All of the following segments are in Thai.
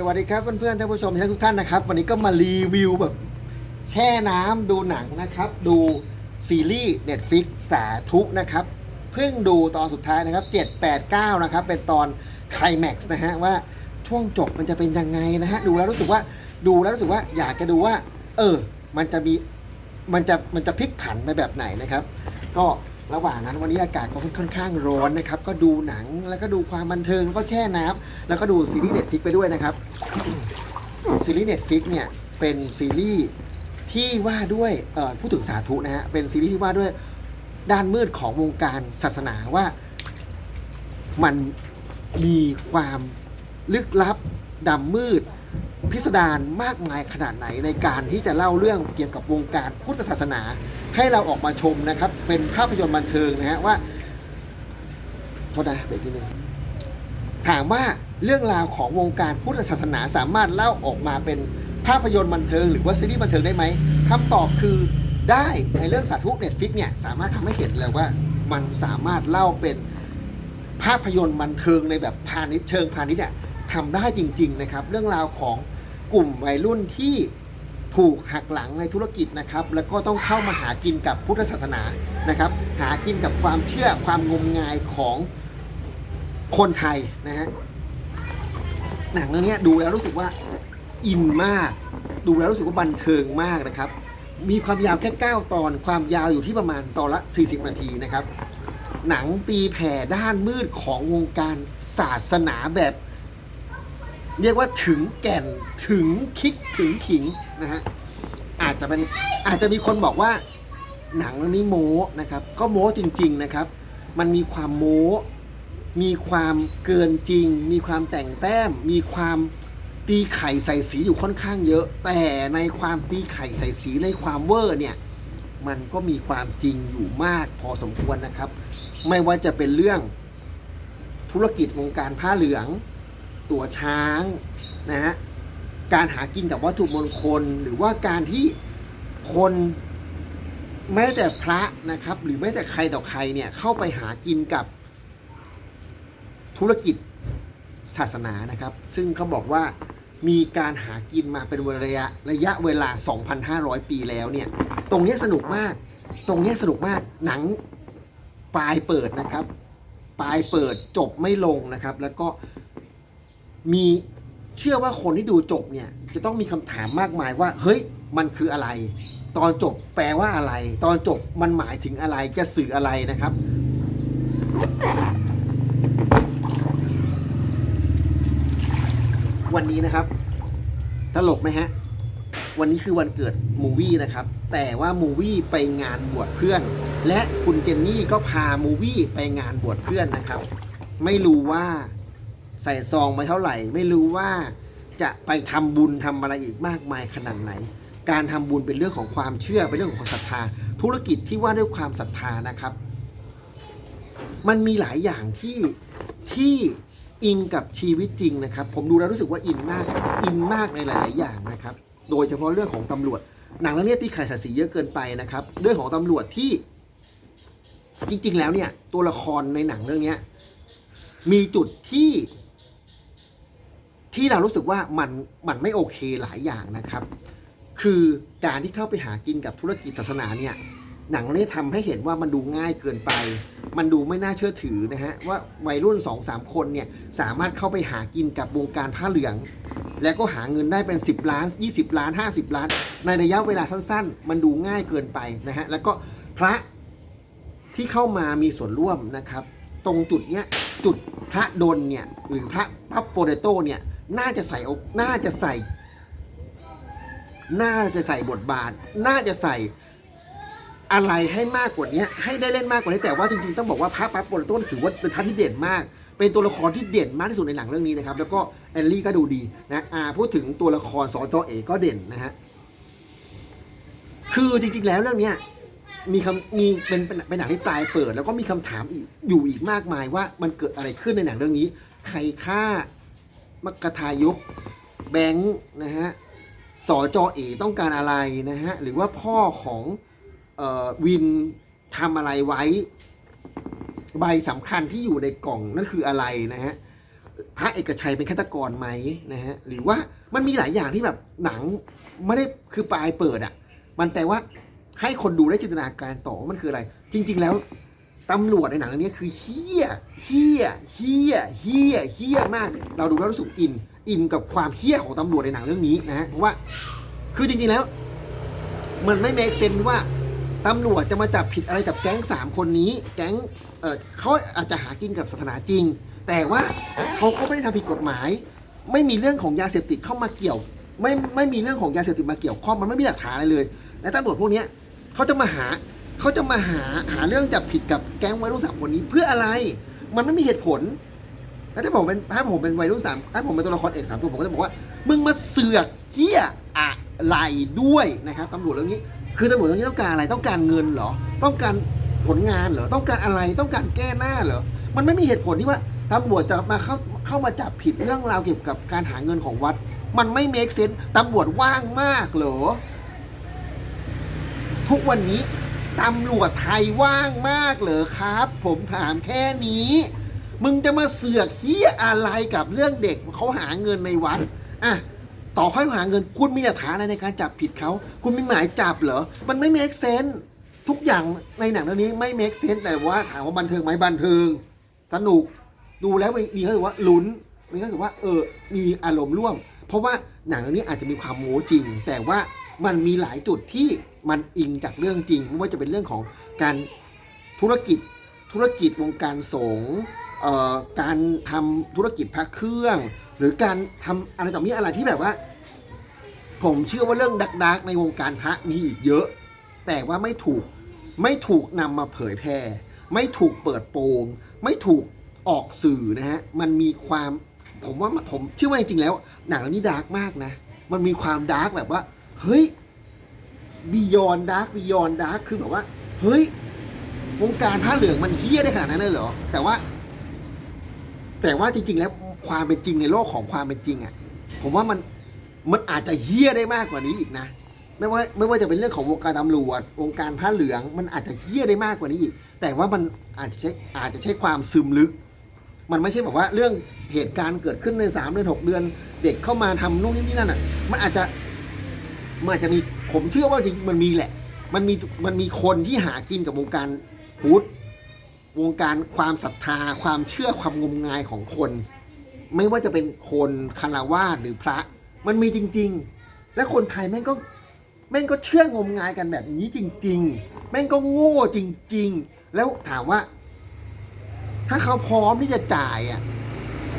สวัสดีครับเพื่อนๆท่านผู้ชมทุกท่านนะครับ วันนี้ก็มารีวิวแบบแช่น้ำดูหนังนะครับ ดูซีรีส์ Netflix สาธุนะครับ เพิ่งดูตอนสุดท้ายนะครับ 7 8 9 นะครับ เป็นตอนไคลแม็กซ์นะฮะ ว่าช่วงจบมันจะเป็นยังไงนะฮะ ดูแล้วรู้สึกว่าดูแล้วรู้สึกว่าอยากจะดูว่า เออ มันจะมีมันจะมันจะพลิกผันไปแบบไหนนะครับ ก็ ระหว่างนั้นวันนี้อากาศก็ค่อนข้างร้อนนะครับ ก็ดูหนังแล้วก็ดูความบันเทิงแล้วก็แช่น้ำแล้วก็ดูซีรีส์เน็ตฟิกไปด้วยนะครับซีรีส์ Netflix เนี่ยเป็นซีรีส์ที่ว่าด้วยเอ่อพูดถึงสาธุนะฮะเป็นซีรีส์ที่ว่าด้วยด้านมืดของวงการศาสนาว่ามันมีความลึกลับดำมืด พิสดารมากมายขนาดไหนในการที่จะเล่าเรื่องเกี่ยวกับวงการพุทธศาสนา ให้เราออกมาชมนะครับ เป็นภาพยนตร์บันเทิงนะฮะว่าโทษนะเบรกนิดนึงถามว่าเรื่องราวของวงการพุทธศาสนาสามารถเล่าออกมาเป็นภาพยนตร์บันเทิงหรือว่าซีรีส์บันเทิงได้ไหมคำตอบคือได้ในเรื่องสาธุเน็ตฟิกเนี่ยสามารถทำให้เห็นเลยว่ามันสามารถเล่าเป็นภาพยนตร์บันเทิงในแบบพาณิชย์เชิงพาณิชย์เนี่ยทำได้จริง ๆ นะครับ เรื่องราวของ กลุ่มวัยรุ่นที่ถูกหักหลังในธุรกิจนะครับ แล้วก็ต้องเข้ามาหากินกับพุทธศาสนานะครับ หากินกับความเชื่อความงมงายของคนไทยนะฮะหนังเรื่องนี้ดูแล้วรู้สึกว่าอินมาก ดูแล้วรู้สึกว่าบันเทิงมากนะครับ มีความยาวแค่ 9 ตอน ความยาวอยู่ที่ประมาณตอนละ 40 นาทีนะครับ หนังตีแผ่ด้านมืดของวงการศาสนาแบบ เรียกว่าถึงแก่นถึงคิกถึงขิงนะฮะอาจจะเป็นอาจจะมีคนบอกว่าหนังเรื่องนี้โม้นะครับ ก็โม้จริง ๆนะครับ มันมีความโม้มีความเกินจริง มีความแต่งแต้ม มีความตีไข่ใส่สีอยู่ค่อนข้างเยอะ แต่ในความตีไข่ใส่สีในความเวอร์เนี่ยมันก็มีความจริงอยู่มากพอสมควรนะครับ ไม่ว่าจะเป็นเรื่องธุรกิจวงการผ้าเหลือง ตัวช้างนะฮะการหากินกับวัตถุมงคล หรือว่าการที่คนแม้แต่พระนะครับ หรือแม้แต่ใครต่อใครเนี่ยเข้าไปหากินกับธุรกิจศาสนานะครับ ซึ่งเขาบอกว่ามีการหากินมาเป็นระยะระยะเวลา 2,500 ปีแล้วเนี่ย ตรงเนี้ยสนุกมาก ตรงเนี้ยสนุกมากหนังปลายเปิดนะครับ ปลายเปิดจบไม่ลงนะครับ แล้วก็ มีเชื่อว่าคนที่ดูจบเนี่ย จะต้องมีคำถามมากมายว่า เฮ้ย มันคืออะไร ตอนจบแปลว่าอะไร ตอนจบมันหมายถึงอะไรจะสื่ออะไรนะครับ วันนี้นะครับตลกไหมฮะ วันนี้คือวันเกิดมูวี่นะครับ แต่ว่ามูวี่ไปงานบวชเพื่อน และคุณเจนนี่ก็พามูวี่ไปงานบวชเพื่อนนะครับ ไม่รู้ว่า ใส่ซองไปเท่าไหร่ ไม่รู้ว่าจะไปทำบุญทำอะไรอีกมากมายขนาดไหน การทำบุญเป็นเรื่องของความเชื่อเป็นเรื่องของความศรัทธา ธุรกิจที่ว่าด้วยความศรัทธานะครับ มันมีหลายอย่างที่ที่อินกับชีวิตจริงนะครับ ผมดูแล้วรู้สึกว่าอินมากอินมากในหลาย ๆ อย่างนะครับ โดยเฉพาะเรื่องของตำรวจ หนังเรื่องนี้ตีไข่ใส่สีเยอะเกินไปนะครับ เรื่องของตำรวจที่จริง ๆ แล้วเนี่ยตัวละครในหนังเรื่องเนี้ยมีจุดที่ ที่เรารู้สึกว่ามันมันไม่โอเคหลายอย่างนะครับ คือการที่เข้าไปหากินกับธุรกิจศาสนาเนี่ยหนังเรื่องนี้ทำให้เห็นว่ามันดูง่ายเกินไป มันดูไม่น่าเชื่อถือนะฮะว่าวัยรุ่น2อสามคนเนี่ยสามารถเข้าไปหากินกับวงการผ้าเหลือง แล้วก็หาเงินได้เป็น 10 ล้าน 20 ล้าน 50 ล้าน ในระยะเวลาสั้นๆ มันดูง่ายเกินไปนะฮะแล้วก็พระที่เข้ามามีส่วนร่วมนะครับ ตรงจุดเนี้ยจุดพระดนเนี่ยหรือพระพับโปเตโต้เนี่ย น่าจะใส่อกน่าจะใส่ น่าจะใส่บทบาท น่าจะใส่อะไรให้มากกว่านี้ให้ได้เล่นมากกว่านี้แต่ว่าจริงๆต้องบอกว่าพระปั๊บปรโต้นถือว่าเป็นพระที่เด่นมาก เป็นตัวละครที่เด่นมากที่สุดในหนังเรื่องนี้นะครับ แล้วก็แอลลี่ก็ดูดีนะอาพูดถึงตัวละครสจเอก็เด่นนะฮะคือจริง ๆ แล้วเรื่องเนี้ยมีคำมีเป็นเป็นหนังที่ปลายเปิด แล้วก็มีคำถามอีกอยู่อีกมากมายว่ามันเกิดอะไรขึ้นในหนังเรื่องนี้ ใครฆ่า มักกะทายกแบงค์นะฮะสจเอต้องการอะไรนะฮะหรือว่าพ่อของออวินทำอะไรไว้ ใบสำคัญที่อยู่ในกล่องนั่นคืออะไรนะฮะพระเอกชัยเป็นฆาตกรไหมนะฮะหรือว่ามันมีหลายอย่างที่แบบหนังไม่ได้คือปลายเปิดอะ่ะ มันแปลว่าให้คนดูได้จินตนาการต่อว่ามันคืออะไร จริง ๆ แล้ว ตำรวจในหนังเรื่องนี้คือเฮี้ยเฮี้ยเฮี้ยเฮี้ยเฮี้ยมาก เราดูแล้วรู้สึกอิน อินกับความเฮี้ยของตำรวจในหนังเรื่องนี้นะฮะ เพราะว่า คือจริงๆแล้ว มันไม่เมคเซนว่าตำรวจจะมาจับผิดอะไรกับแก๊งสามคนนี้ แก๊ง เออเขาอาจจะหากินกับศาสนาจริง แต่ว่าเขาก็ไม่ได้ทำผิดกฎหมาย ไม่มีเรื่องของยาเสพติดเข้ามาเกี่ยว ไม่ ไม่มีเรื่องของยาเสพติดมาเกี่ยวข้อง มันไม่มีหลักฐานอะไรเลย และตำรวจพวกนี้เขาจะมาหา เขาจะมาหาหาเรื่องจับผิดกับแก๊งวัยรุ่นสามคนนี้เพื่ออะไร มันไม่มีเหตุผล แล้วถ้าผมเป็นถ้าผมเป็นวัยรุ่นสามถ้าผมเป็นตัวละครเอกสามตัวผมก็จะบอกว่า มึงมาเสือกเฮียอะไรด้วยนะครับตำรวจเรื่องนี้ คือตำรวจเรื่องนี้ต้องการอะไรต้องการเงินเหรอ ต้องการผลงานเหรอต้องการอะไรต้องการแก้หน้าเหรอมันไม่มีเหตุผลที่ว่าตำรวจจะมาเข้าเข้ามาจับผิดเรื่องราวเกี่ยวกับการหาเงินของวัด มันไม่เมคเซนตำรวจว่างมากเหรอทุกวันนี้ ตำรวจไทยว่างมากเหรอครับ ผมถามแค่นี้ มึงจะมาเสือกเฮียอะไรกับเรื่องเด็กเขาหาเงินในวัดอะต่อให้หาเงินคุณมีหลักฐานอะไรในการจับผิดเขา คุณมีหมายจับเหรอ มันไม่ make sense ทุกอย่างในหนังเรื่องนี้ไม่ make sense แต่ว่าถามว่าบันเทิงไหมบันเทิง สนุก ดูแล้วมีเขาสึกว่าลุ้น มีเขาสึกว่าเออ มีอารมณ์ร่วม เพราะว่าหนังเรื่องนี้อาจจะมีความโม้จริง แต่ว่า มันมีหลายจุดที่มันอิงจากเรื่องจริงไม่ว่าจะเป็นเรื่องของการธุรกิจธุรกิจวงการสงฆ์การทำธุรกิจพระเครื่อง หรือการทำอะไรต่อมีอะไรที่แบบว่า ผมเชื่อว่าเรื่องดักดักๆในวงการพระมีอีกเยอะ แต่ว่าไม่ถูกไม่ถูกนำมาเผยแพร่ ไม่ถูกเปิดโปงไม่ถูกออกสื่อนะฮะมันมีความผมว่าผมเชื่อว่าจริงๆแล้ว หนังเรื่องนี้ดาร์กมากนะ มันมีความดาร์กแบบว่า เฮ้ยบียอนดาร์กบียอนดาร์กคือแบบว่า เฮ้ยวงการผ้าเหลืองมันเฮี้ยได้ขนาดนั้นเลยเหรอ แต่ว่า แต่ว่าจริง ๆ แล้วความเป็นจริงในโลกของความเป็นจริงอะ่ะ ผมว่ามันมันอาจจะเฮี้ยได้มากกว่านี้อีกนะไม่ว่าไม่ว่าจะเป็นเรื่องของวงการตำรวจวงการผ้าเหลือง มันอาจจะเฮี้ยได้มากกว่านี้อีก แต่ว่ามันอาจจะใช้อาจจะใช้ความซึมลึก มันไม่ใช่แบบว่าเรื่องเหตุการณ์เกิดขึ้นในสามเดือนหกเดือน เด็กเข้ามาทำนู่นนี่นั่นอะ มันอาจจะ มันอาจจะมีผมเชื่อว่าจริงๆมันมีแหละ มันมีมันมีคนที่หากินกับวงการพุทธวงการความศรัทธา ความเชื่อความงมงายของคน ไม่ว่าจะเป็นคนคารวาสหรือพระ มันมีจริง ๆ และคนไทยแม่งก็แม่งก็เชื่องมงายกันแบบนี้จริง ๆ แม่งก็โง่จริง ๆ แล้วถามว่า ถ้าเขาพร้อมที่จะจ่ายอะ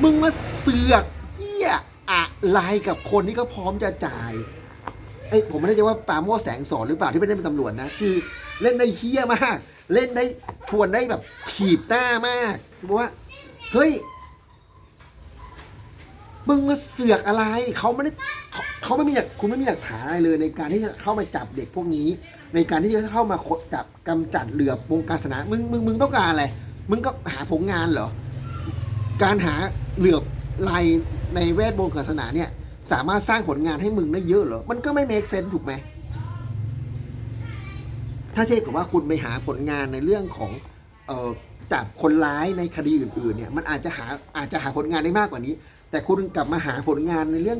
มึงมาเสือกเฮียอะไรกับคนที่เขาพร้อมจะจ่าย ไอ้ยผมไม่ได้จว่าปาโมชแสงสอนหรือเปล่าที่ไม่ได้เป็นตำรวจนะ คือเล่นได้เฮี้ยมาก เล่นได้ชวนได้แบบถีบหน้ามากคือบอกว่าเฮ้ยมึงมาเสือกอะไรเขาไม่ได้เขาเขาไม่มีหลักคุณไม่มีหลักฐานอะไรเลย ในการที่จะเข้ามาจับเด็กพวกนี้ ในการที่จะเข้ามาขดจับกำจัดเหลือบวงการศาสนามึงมึงมึงต้องการอะไรมึงก็หาผลงานเหรอ การหาเหลือบลายในแวดวงศาสนาเนี่ย สามารถสร้างผลงานให้มึงได้เยอะเหรอ มันก็ไม่ make sense ถูกไหม ถ้าเทียบกับว่าคุณไปหาผลงานในเรื่องของเอ่อจับคนร้ายในคดีอื่น ๆ เนี่ย มันอาจจะหาอาจจะหาผลงานได้มากกว่านี้ แต่คุณกลับมาหาผลงานในเรื่อง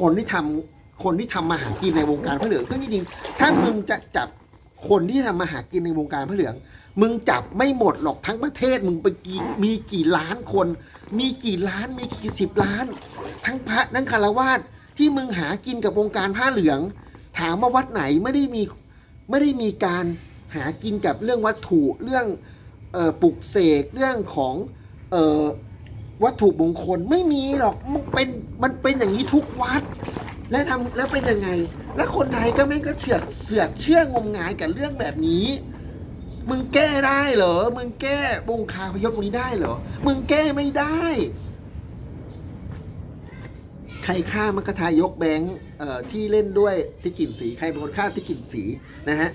คนที่ทำคนที่ทำมาหากินในวงการพระเหลือง ซึ่งจริงๆถ้ามึงจะจับคนที่ทำมาหากินในวงการพระเหลือง มึงจับไม่หมดหรอกทั้งประเทศมึงไปกี่มีกี่ล้านคน มีกี่ล้านมีกี่สิบล้าน ทั้งพระทั้งคารวาสที่มึงหากินกับวงการผ้าเหลือง ถามว่าวัดไหนไม่ได้มีไม่ได้มีการหากินกับเรื่องวัตถุเรื่องออปลุกเสกเรื่องของออวัตถุมงคลไม่มีหรอกมันเป็นมันเป็นอย่างนี้ทุกวัด และทำแล้วเป็นยังไง และคนไทยก็ไม่ก็เฉือกเสือกเชื่องมงายกับเรื่องแบบนี้ มึงแก้ได้เหรอ มึงแก้วงคาพยพตรงนี้ได้เหรอ มึงแก้ไม่ได้ ใครฆ่ามกทายกแบงค์ที่เล่นด้วยที่กลิ่นสี ใครเป็นคนฆ่าที่กลิ่นสีนะฮะ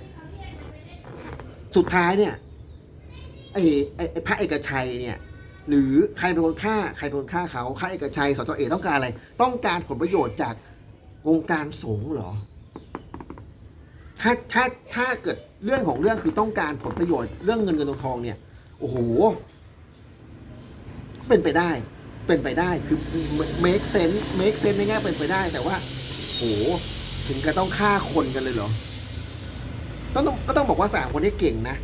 สุดท้ายเนี่ยไอ้ไอ้ไอ้พระเอกชัยเนี่ยหรือใครเป็นคนฆ่าใครเป็นคนฆ่าเขาฆ่าเอกชัยสจเอกต้องการอะไร ต้องการผลประโยชน์จากวงการสงฆ์เหรอ ถ้าถ้าถ้าเกิด เรื่องของเรื่องคือต้องการผลประโยชน์เรื่องเงินเงินทองทองเนี่ย โอ้โห เป็นไปได้ เป็นไปได้คือ make sense make sense ในแง่เป็นไปได้ แต่ว่าโหถึงก็ต้องฆ่าคนกันเลยเหรอก็ต้องก็ต้องบอกว่าสามคนนี้เก่งนะ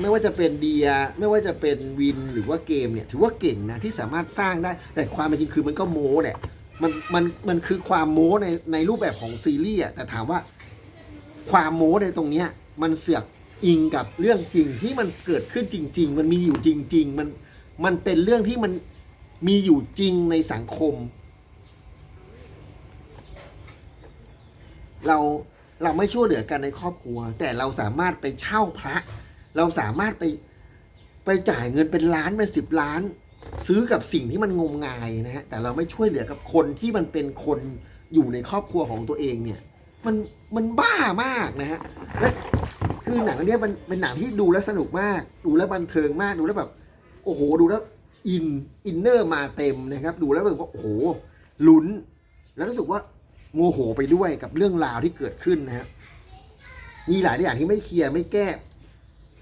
ไม่ว่าจะเป็นเดีย ไม่ว่าจะเป็นวินหรือว่าเกมเนี่ย ถือว่าเก่งนะที่สามารถสร้างได้ แต่ความเป็นจริงคือมันก็โม้แหละมันมันมันคือความโม้ในในรูปแบบของซีรีส์อะแต่ถามว่าความโม้ในตรงเนี้ย มันเสือกอิงกับเรื่องจริงที่มันเกิดขึ้นจริง ๆ มันมีอยู่จริง ๆ มันมันเป็นเรื่องที่มันมีอยู่จริงในสังคม เราเราไม่ช่วยเหลือกันในครอบครัว แต่เราสามารถไปเช่าพระ เราสามารถไปไปจ่ายเงินเป็นล้านเป็นสิบล้าน ซื้อกับสิ่งที่มันงมงายนะฮะแต่เราไม่ช่วยเหลือกับคนที่มันเป็นคนอยู่ในครอบครัวของตัวเองเนี่ย มันมันบ้ามากนะฮะและ คือหนังเรื่องนี้มันเป็นหนังที่ดูแล้วสนุกมาก ดูแล้วบันเทิงมากดูแล้วแบบ โอ้โหดูแล้วอินอินเนอร์มาเต็มนะครับ ดูแล้วแบบว่าโอ้โหลุ้น แล้วรู้สึกว่าโมโหไปด้วยกับเรื่องราวที่เกิดขึ้นนะฮะมีหลายอย่างที่ไม่เคลียร์ไม่แก้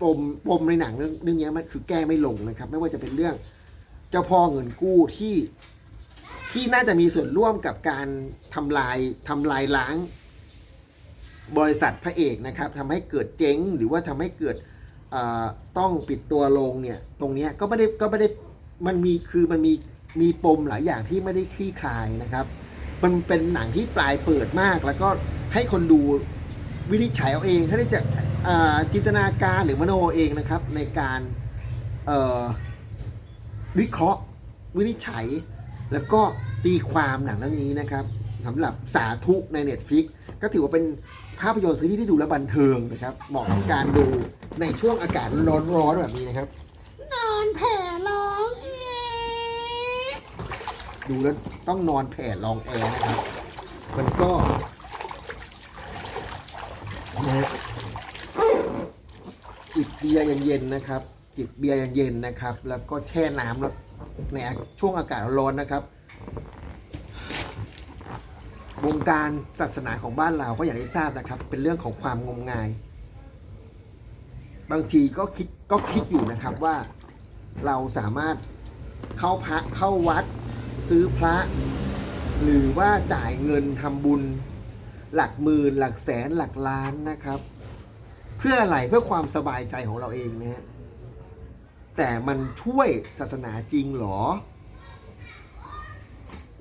ปมปมในหนังเรื่องเรื่องนี้มันคือแก้ไม่ลงนะครับ ไม่ว่าจะเป็นเรื่องเจ้าพ่อเงินกู้ที่ที่น่าจะมีส่วนร่วมกับการทำลายทำลายล้าง บริษัทพระเอกนะครับทำให้เกิดเจ๊งหรือว่าทำให้เกิดต้องปิดตัวลงเนี่ยตรงนี้ก็ไม่ได้ก็ไม่ได้มันมีคือมันมีมีปมหลายอย่างที่ไม่ได้คลี่คลายนะครับ มันเป็นหนังที่ปลายเปิดมาก แล้วก็ให้คนดูวินิจฉัยเอาเองถ้าได้จะอ่าจินตนาการหรือมโนเองนะครับ ในการวิเคราะห์วินิจฉัย แล้วก็ตีความหนังเรื่องนี้นะครับสำหรับสาธุใน Netflix ก็ถือว่าเป็น ภาพยนตร์ซีรีส์ที่ดูแล้วบันเทิงนะครับเหมาะกับการดูในช่วงอากาศร้อนๆแบบนี้นะครับ นอนแผ่ร้องเอดูแล้วต้องนอนแผ่ร้องแอร์นะครับ มันก็นะจิบเบียร์เย็นๆนะครับจิบเบียร์เย็นๆนะครับ แล้วก็แช่น้ำแล้วในช่วงอากาศร้อนนะครับ วงการศาสนาของบ้านเราก็อย่างที่ทราบนะครับ เป็นเรื่องของความงมงาย บางทีก็คิดก็คิดอยู่นะครับว่าเราสามารถเข้าพระเข้าวัดซื้อพระ หรือว่าจ่ายเงินทำบุญ หลักหมื่นหลักแสนหลักล้านนะครับ เพื่ออะไรเพื่อความสบายใจของเราเองนะฮะแต่มันช่วยศาสนาจริงหรอ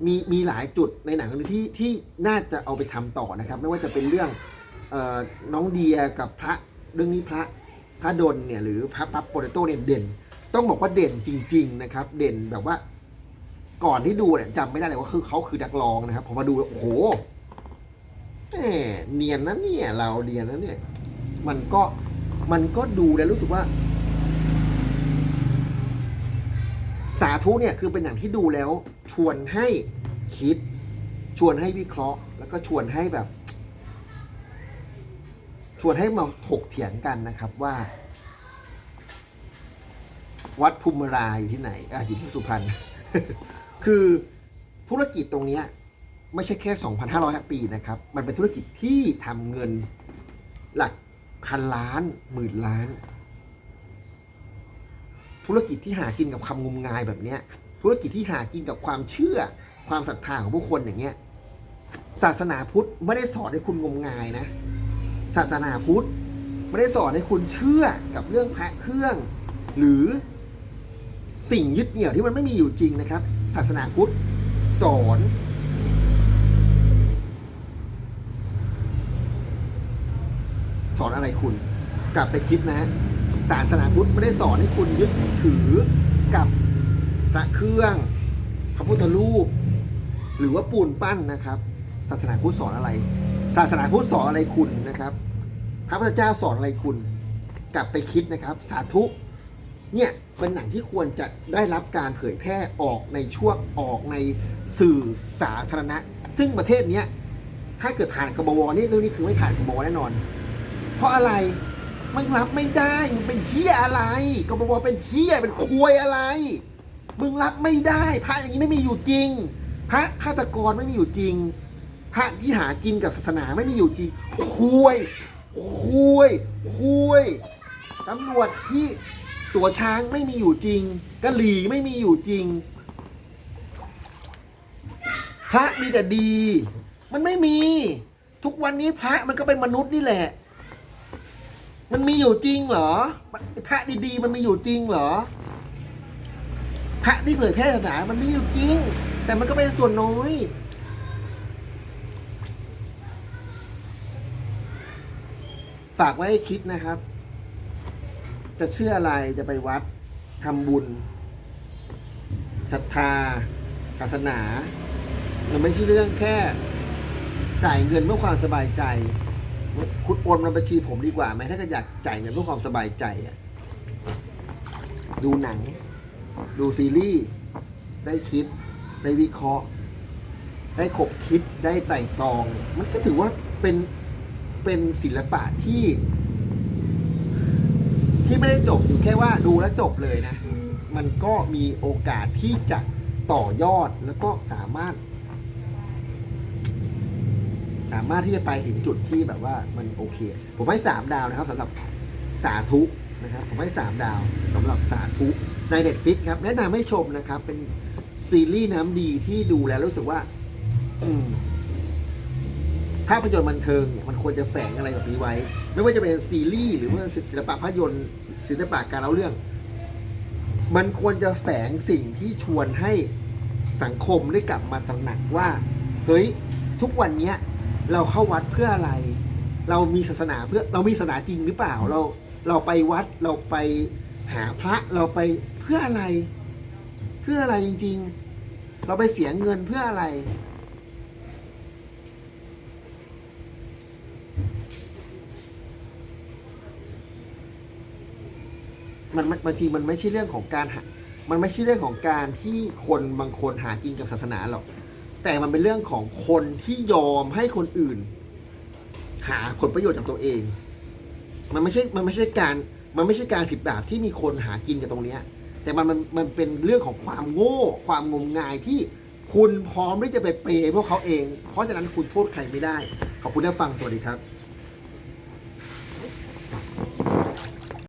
มีมีหลายจุดในหนังเรื่องนี้ที่ที่น่าจะเอาไปทำต่อนะครับ ไม่ว่าจะเป็นเรื่องเออน้องเดียกับพระเรื่องนี้พระพระดลเนี่ยหรือพระปั๊บโปเตโต้เนี่ยเด่น ต้องบอกว่าเด่นจริง ๆ นะครับ เด่นแบบว่า ก่อนที่ดูเนี่ยจำไม่ได้เลยว่าคือเขาคือนักร้องนะครับพอมาดูแล้วโอ้โหเนียนนะเนี่ยเราเนียนนะเนี่ย มันก็มันก็ดูแล้วรู้สึกว่า สาธุเนี่ยคือเป็นหนังที่ดูแล้วชวนให้คิด ชวนให้วิเคราะห์ แล้วก็ชวนให้แบบ ชวนให้มาถกเถียงกันนะครับว่า วัดภูมิราอยู่ที่ไหนอะอยู่ที่สุพรรณคือธุรกิจตรงนี้ไม่ใช่แค่ 2,500 ปีนะครับ มันเป็นธุรกิจที่ทำเงินหลักพันล้านหมื่นล้าน ธุรกิจที่หากินกับคำงมงายแบบเนี้ย ธุรกิจที่หากินกับความเชื่อ ความศรัทธาของผู้คนอย่างเงี้ย ศาสนาพุทธไม่ได้สอนให้คุณงมงายนะ ศาสนาพุทธไม่ได้สอนให้คุณเชื่อกับเรื่องพระเครื่อง หรือสิ่งยึดเหนี่ยวที่มันไม่มีอยู่จริงนะครับ ศาสนาพุทธสอนสอนอะไรคุณ กลับไปคิดนะฮะ ศาสนาพุทธไม่ได้สอนให้คุณยึดถือกับพระเครื่องพระพุทธรูป หรือว่าปูนปั้นนะครับ ศาสนาพุทธสอนอะไร ศาสนาพุทธสอนอะไรคุณนะครับ พระพุทธเจ้าสอนอะไรคุณ กลับไปคิดนะครับ สาธุเนี่ยเป็นหนังที่ควรจะได้รับการเผยแพร่ออกในช่วงออกในสื่อสาธารณะ ซึ่งประเทศเนี้ยถ้าเกิดผ่านกบวนี่เรื่องนี้คือไม่ผ่านกบวแน่นอน เพราะอะไร มันรับไม่ได้ มึงเป็นเฮียอะไรกบวเป็นเฮียเป็นควยอะไร มึงรับไม่ได้พระอย่างนี้ไม่มีอยู่จริง พระฆาตกรไม่มีอยู่จริง พระที่หากินกับศาสนาไม่มีอยู่จริงคุยคุยคุยตำรวจที่ตัวช้างไม่มีอยู่จริงกะหรี่ไม่มีอยู่จริง พระมีแต่ดี มันไม่มี ทุกวันนี้พระมันก็เป็นมนุษย์นี่แหละ มันมีอยู่จริงเหรอพระดีๆ มันมีอยู่จริงเหรอพระที่เผยแพร่ศาสนามันมีอยู่จริง แต่มันก็เป็นส่วนน้อยฝากไว้ให้คิดนะครับ จะเชื่ออะไรจะไปวัดทำบุญศรัทธาศาสนา มันไม่ใช่เรื่องแค่จ่ายเงินเพื่อความสบายใจ คุณโอนมาบัญชีผมดีกว่าไหมถ้าเกิดอยากจ่ายเงินเพื่อความสบายใจอะดูหนัง ดูซีรีส์ได้คิด ได้วิเคราะห์ ได้ขบคิดได้ไต่ตรอง มันก็ถือว่าเป็นเป็นศิลปะที่ ที่ไม่ได้จบอยู่แค่ว่าดูแล้วจบเลยนะ มันก็มีโอกาสที่จะต่อยอดแล้วก็สามารถ สามารถที่จะไปถึงจุดที่แบบว่ามันโอเค ผมให้สามดาวนะครับสำหรับสาธุนะครับผมให้สามดาวสำหรับสาธุในเน็ตฟิกครับแนะนำให้ชมนะครับ เป็นซีรีส์น้ำดีที่ดูแล้วรู้สึกว่าภาพยนตร์บันเทิงเนี่ยมันควรจะแฝงอะไรแบบนี้ไว้ ไม่ว่าจะเป็นซีรีส์หรือว่าศิลปะภาพยนตร์ ศิลปะการเล่าเรื่อง มันควรจะแฝงสิ่งที่ชวนให้สังคมได้กลับมาตระหนักว่า เฮ้ย ทุกวันเนี้ย เราเข้าวัดเพื่ออะไร เรามีศาสนาเพื่อเรามีศาสนาจริงหรือเปล่าเราเราไปวัดเราไปหาพระเราไปเพื่ออะไร เพื่ออะไรจริง ๆ เราไปเสียเงินเพื่ออะไร มันมันบางทีมันไม่ใช่เรื่องของการหามันไม่ใช่เรื่องของการที่คนบางคนหากินกับศาสนาหรอก แต่มันเป็นเรื่องของคนที่ยอมให้คนอื่น หาผลประโยชน์จากตัวเอง มันไม่ใช่ มันไม่ใช่การ มันไม่ใช่การผิดบาปที่มีคนหากินกับตรงเนี้ย แต่มันมันมันเป็นเรื่องของความโง่ ความงมงายที่คุณพร้อมที่จะไปเปย์พวกเขาเอง เพราะฉะนั้นคุณโทษใครไม่ได้ ขอบคุณที่ฟัง สวัสดีครับ